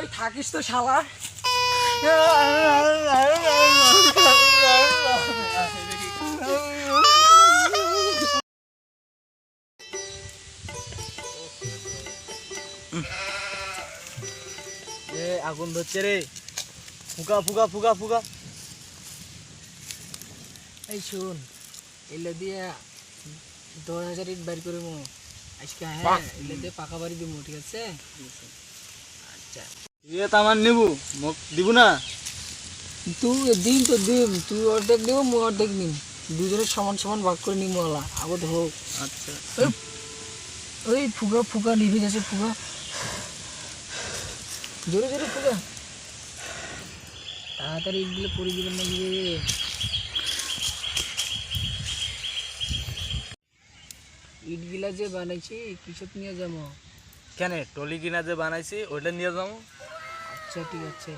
ওই থাকিস তো শালা? এ আগুন ধরছে রে। ফুকা ফুকা ফুকা ফুকা। এই শুন এলে দিয়ে দশ হাজার ইট বাড়ি করে মো আজকে হ্যাঁ এলে দিয়ে পাকা বাড়ি দিব ঠিক আছে। আচ্ছা। তামান নেবু মোক দিব না? তুই দিন তো দিন তুই অর্ধেক দিব মু অর্ধেক নিম। দুজনের সমান সমান ভাগ করে নিম ওলা আগত হোক। আচ্ছা। ওই ফুগা ফুগা নিভে যাচ্ছে ফুগা। জোরে জোরে ফুগা। তাড়াতাড়ি ইটগুলো পরে দিবেন নাকি রে ইটগুলা যে বানাইছি কিসব নিয়ে যাব? কেন? টলি কিনা যে বানাইছি ওইটা নিয়ে যাব? আচ্ছা ঠিক আছে।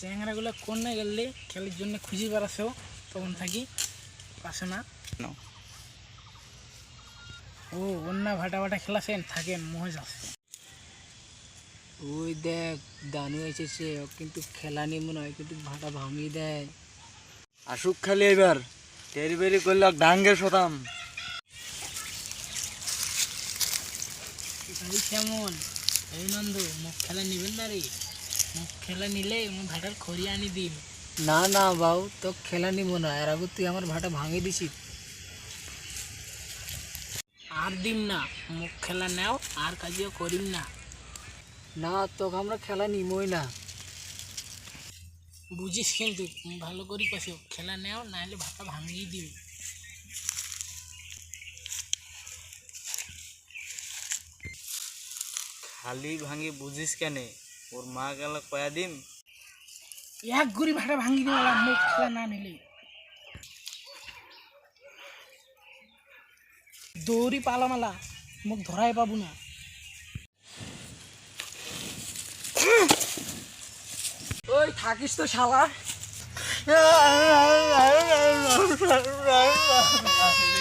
চ্যাংরাগুলো কোন না গেলে খেলার জন্য খুঁজে বেড়াছেও তখন থাকি পাশে না। ও অন্য ভাটা ভাটা খেলাছেন? থাকেন মজ আছে। ওই দেখ দানু এসেছে কিন্তু খেলা নিয়ে মনে হয় কিন্তু ভাটা ভাঙিয়ে দেয়। আসুক খালি এবার টেরি বেরি করলে ডাঙ্গে শতাম। কেমন? এই নন্দু মুখ খেলা নিবেন না রে? মুখ খেলা নিলে মুখ ভাটার খড়ি আনি দিন। না না বাবু তো খেলা নিব না। এর আগে তুই আমার ভাটা ভাঙিয়ে দিছিস। আর দিম না মুখ খেলা নেও আর কাজিও করিম না। না তোকে আমরা খেলা নিমই না। বুঝিস কিন্তু ভালো করি পাশে খেলা নেও নাহলে ভাটা ভাঙিয়ে দিবি। খালি ভাঙি বুঝিস কেনে? ওর মা গেল কয়া দিন এক গুড়ি ভাড়া ভাঙি দিওয়ালা মুখ খেলা না নিলে। দৌড়ি পালামালা মুখ ধরাই পাবো না। ওই থাকিস তো শালা।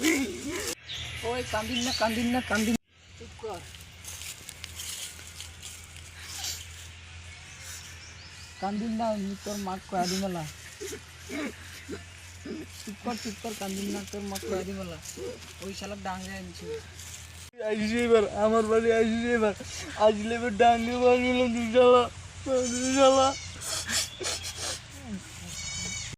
ওই কান্দিন না কান্দিন না, কান্দিন চুপ কর। কান্দিন না তোর মা কয়া দিমেলা চুপ কর চুপ কর, কান্দিন না, তোর মা কয়া দিমেলা ওই শালা ডাঙ্গে আনছি এবার, আমার বাড়ি আসিস এবার। আসলে এবার ডাঙ্গে